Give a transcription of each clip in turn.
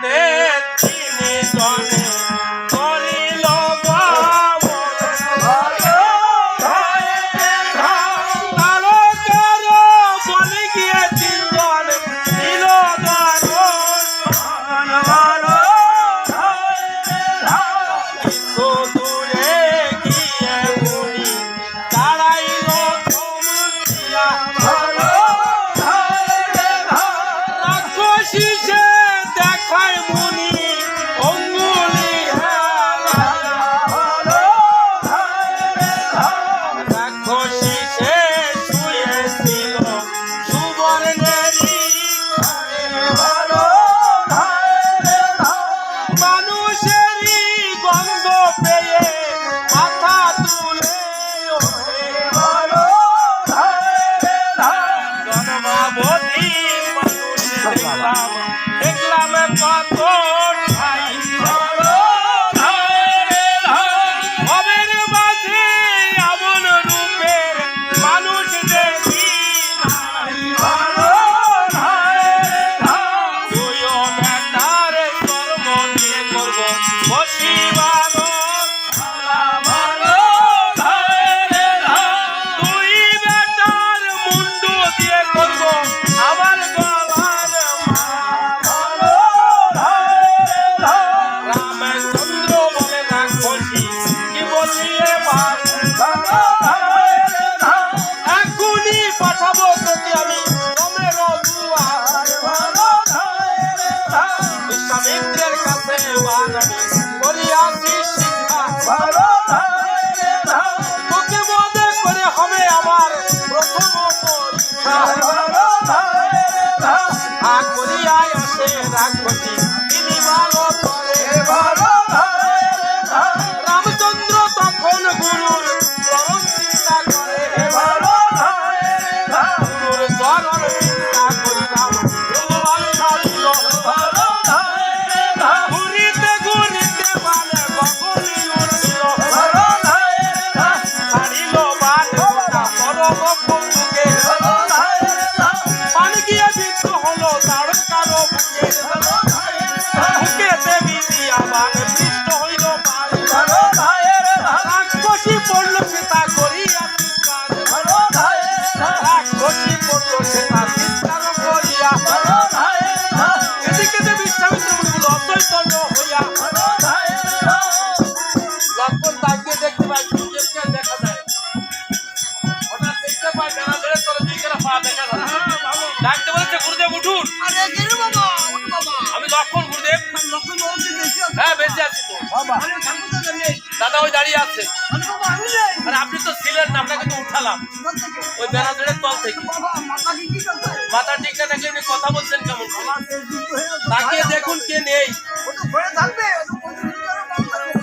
সেখান বিশ্বামিত্রের কাছে মনে করে হবে আমার প্রথম পরীক্ষা করিয়ায় আসে রাক্ষসী তিনি দাদা ওই দাঁড়িয়ে আছে। আর আপনি তো ছিলেন না আপনাকে তো উঠালাম। ওই বেনাজের তল থেকে। মাথা ঠিক না থাকলে আপনি কথা বলছেন কেমন? তাকিয়ে দেখুন কে নেই।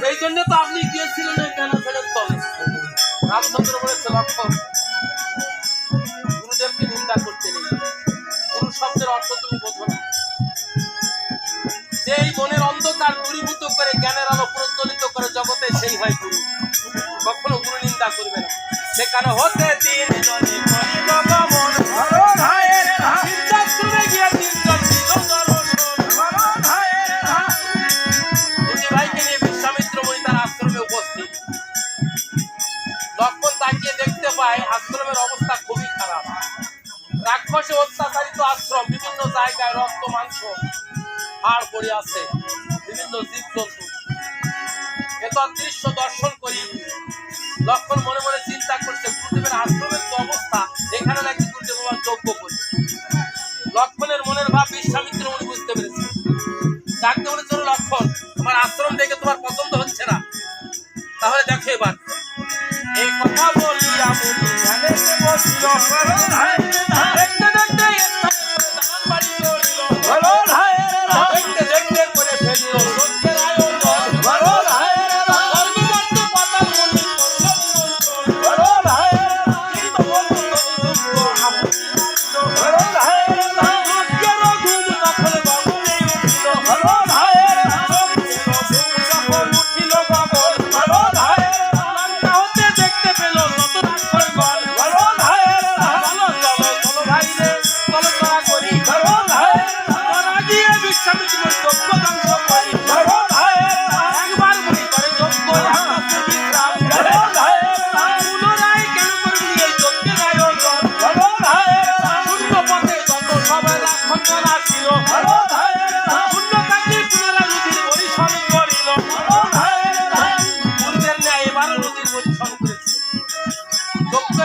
এই জন্য তো আপনি গিয়েছিলেন ওই বেনাজের তলে। রামচন্দ্র বলেছে লক্ষণ গুরুদেবকে নিন্দা করতে নেই। গুরু শব্দের অর্থ তুমি বোঝো না। যে এই মনের অন্ধকার দূরীভূত করে জ্ঞানের আলো সেখানে হতে তিন জনে করিল গমন বৃদ্ধাশ্রমে গিয়ে তিনজন দিল তার আশ্রমে উপস্থিত। লক্ষণ তাকিয়ে দেখতে পায়, আশ্রমের অবস্থা খুবই খারাপ। রাক্ষসে অত্যাচারিত আশ্রম, বিভিন্ন জায়গায় রক্ত, মাংস, হাড় বিভিন্ন জীবজন্তু। এত দৃশ্য দর্শন করি। লক্ষণ মনে মনে চিন্তা করছে, গুরুদেবের আশ্রমের তো অবস্থা? এখানে নাকি গুরুদেব আমার যোগ্য করছে। লক্ষণের মনের ভাব বিশ্বামিত্র উনি বুঝতে পেরেছে ডাকতে বলে চলো লক্ষণ, তোমার আশ্রম দেখে তোমার পছন্দ হচ্ছে না। তাহলে দেখো এবার। এই কথা বললি বলি ধ্যানে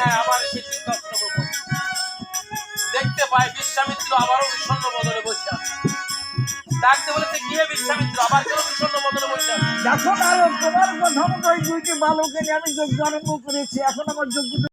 ন্যায় আবার এসে দেখতে পায় বিশ্বামিত্র আবারও বিষণ্ন বদলে বসে আছে। ডাকতে বলেছে বিশ্বামিত্র, আবার মতো ওই দুইটি বালকের আমি যোগ্য আরম্ভ করেছি, এখন আমার যোগ্য